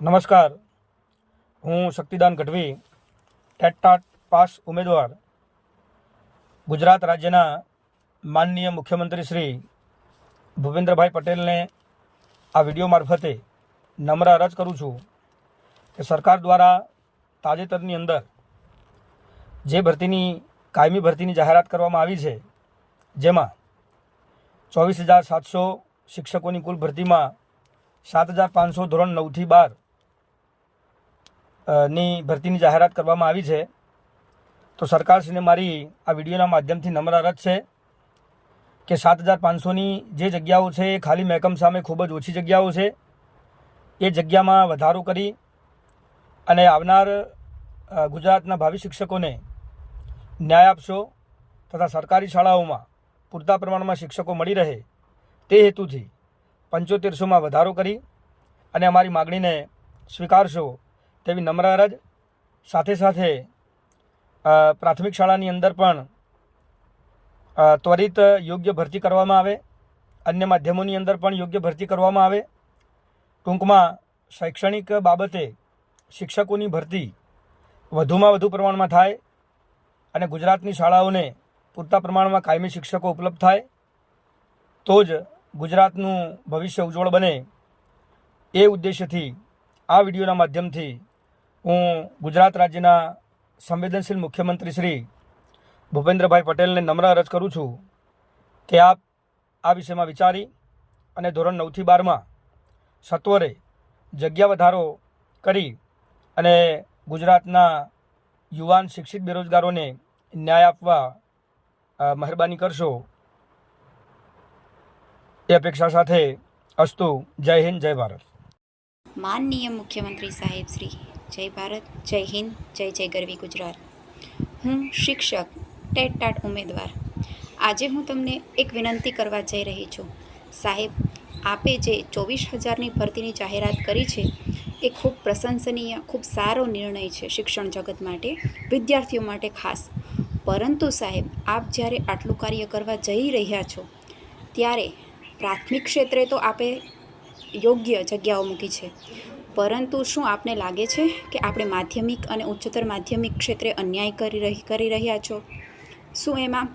નમસ્કાર. હું Shaktidan Gadhvi TET TAT pass ઉમેદવાર. ગુજરાત રાજ્યના માનનીય મુખ્યમંત્રી શ્રી ભૂપેન્દ્રભાઈ પટેલને આ વીડિયો મારફતે નમ્ર અરજ કરું છું કે સરકાર દ્વારા તાજેતરની અંદર જે ભરતીની, કાયમી ભરતીની જાહેરાત કરવામાં આવી છે, જેમાં ચોવીસ હજાર સાતસો શિક્ષકોની કુલ ભરતીમાં સાત હજાર પાંચસો ધોરણ નવથી બાર ની ભરતીની જાહેરાત કરવામાં આવી છે. તો સરકારશ્રીને મારી આ વિડીયોના માધ્યમથી નમ્ર અરજ છે કે સાત હજાર પાંચસોની જે જગ્યાઓ છે એ ખાલી મહેકમ સામે ખૂબ જ ઓછી જગ્યાઓ છે. એ જગ્યામાં વધારો કરી અને આવનાર ગુજરાતના ભાવિ શિક્ષકોને ન્યાય આપશો તથા સરકારી શાળાઓમાં પૂરતા પ્રમાણમાં શિક્ષકો મળી રહે તે હેતુથી પંચોતેરસોમાં વધારો કરી અને અમારી માગણીને સ્વીકારશો તેવી નમ્ર અરજ સાથે સાથે પ્રાથમિક શાળાની અંદર પણ ત્વરિત યોગ્ય ભરતી કરવામાં આવે, અન્ય માધ્યમોની અંદર પણ યોગ્ય ભરતી કરવામાં આવે. ટૂંકમાં, શૈક્ષણિક બાબતે શિક્ષકોની ભરતી વધુમાં વધુ પ્રમાણમાં થાય અને ગુજરાતની શાળાઓને પૂરતા પ્રમાણમાં કાયમી શિક્ષકો ઉપલબ્ધ થાય, તો જ ગુજરાતનું ભવિષ્ય ઉજ્જવળ બને. એ ઉદ્દેશ્યથી આ વિડીયોના માધ્યમથી હું ગુજરાત રાજ્યના સંવેદનશીલ મુખ્યમંત્રી શ્રી ભૂપેન્દ્રભાઈ પટેલને નમ્ર અરજ કરું છું કે આપ આ વિષયમાં વિચારી અને ધોરણ નવથી બારમાં સત્વરે જગ્યા વધારો કરી અને ગુજરાતના યુવાન શિક્ષિત બેરોજગારોને ન્યાય આપવા મહેરબાની કરશો. એ અપેક્ષા સાથે અસ્તુ. જય હિન્દ, જય ભારત. માનનીય મુખ્યમંત્રી સાહેબ શ્રી જય ભારત, જય હિન્દ, જય જય ગરવી ગુજરાત. હું શિક્ષક, ટેટ ટાટ ઉમેદવાર. આજે હું તમને એક વિનંતી કરવા જઈ રહી છું. સાહેબ, આપે જે ચોવીસ હજારની ભરતીની જાહેરાત કરી છે, એ ખૂબ પ્રશંસનીય, ખૂબ સારો નિર્ણય છે શિક્ષણ જગત માટે, વિદ્યાર્થીઓ માટે ખાસ. પરંતુ સાહેબ, આપ જ્યારે આટલું કાર્ય કરવા જઈ રહ્યા છો, ત્યારે પ્રાથમિક ક્ષેત્રે તો આપે યોગ્ય જગ્યાઓ મૂકી છે. પરંતુ શું આપને લાગે છે કે આપણે માધ્યમિક અને ઉચ્ચતર માધ્યમિક ક્ષેત્રે અન્યાય કરી રહી, કરી રહ્યા છો? શું એમાં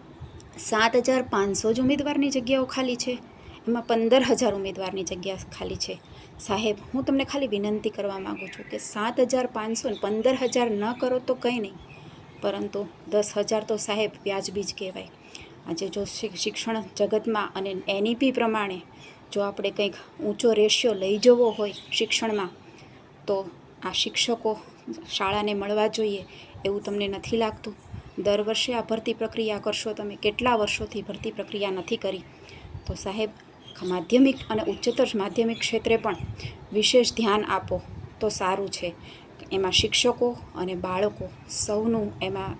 સાત હજાર પાંચસો જ ઉમેદવારની જગ્યાઓ ખાલી છે? એમાં પંદર હજાર ઉમેદવારની જગ્યા ખાલી છે. સાહેબ, હું તમને ખાલી વિનંતી કરવા માગું છું કે સાત હજાર પાંચસો ને પંદર હજાર ન કરો તો કંઈ નહીં. પરંતુ દસ હજાર તો સાહેબ વ્યાજબી જ કહેવાય. આજે જો શિક્ષણ જગતમાં અને એનઈપી પ્રમાણે જો આપણે કંઈક ઊંચો રેશિયો લઈ જવો હોય શિક્ષણમાં તો આ શિક્ષકો શાળાને મળવા જોઈએ એવું તમને નથી લાગતું? દર વર્ષે આ ભરતી પ્રક્રિયા કરશો તમે? કેટલા વર્ષોથી ભરતી પ્રક્રિયા નથી કરી? તો સાહેબ માધ્યમિક અને ઉચ્ચતર માધ્યમિક ક્ષેત્રે પણ વિશેષ ધ્યાન આપો તો સારું છે. એમાં શિક્ષકો અને બાળકો સૌનું એમાં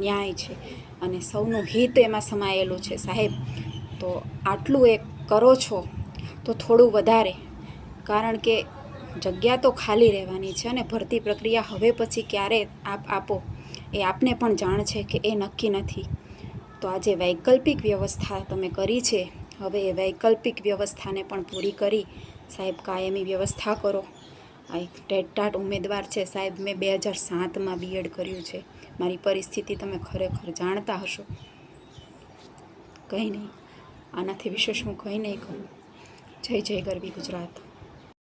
ન્યાય છે અને સૌનું હિત એમાં સમાયેલું છે. સાહેબ, તો આટલું એ કરો છો તો થોડું વધારે. કારણ કે જગ્યા તો ખાલી રહેવાની છે અને ભરતી પ્રક્રિયા હવે પછી ક્યારે આપ આપો એ આપને પણ જાણ છે કે એ નક્કી નથી. તો આજે વૈકલ્પિક વ્યવસ્થા તમે કરી છે. હવે એ વૈકલ્પિક વ્યવસ્થાને પણ પૂરી કરી. સાહેબ કાયમી વ્યવસ્થા કરો. આ એક ટેટાટ ઉમેદવાર છે. સાહેબ, મેં બે હજાર સાતમાં બીએડ કર્યું છે. મારી પરિસ્થિતિ તમે ખરેખર જાણતા હશો. કંઈ નહીં. આનાથી વિશેષ હું કંઈ નહીં કહું. જય જય ગરવી ગુજરાત.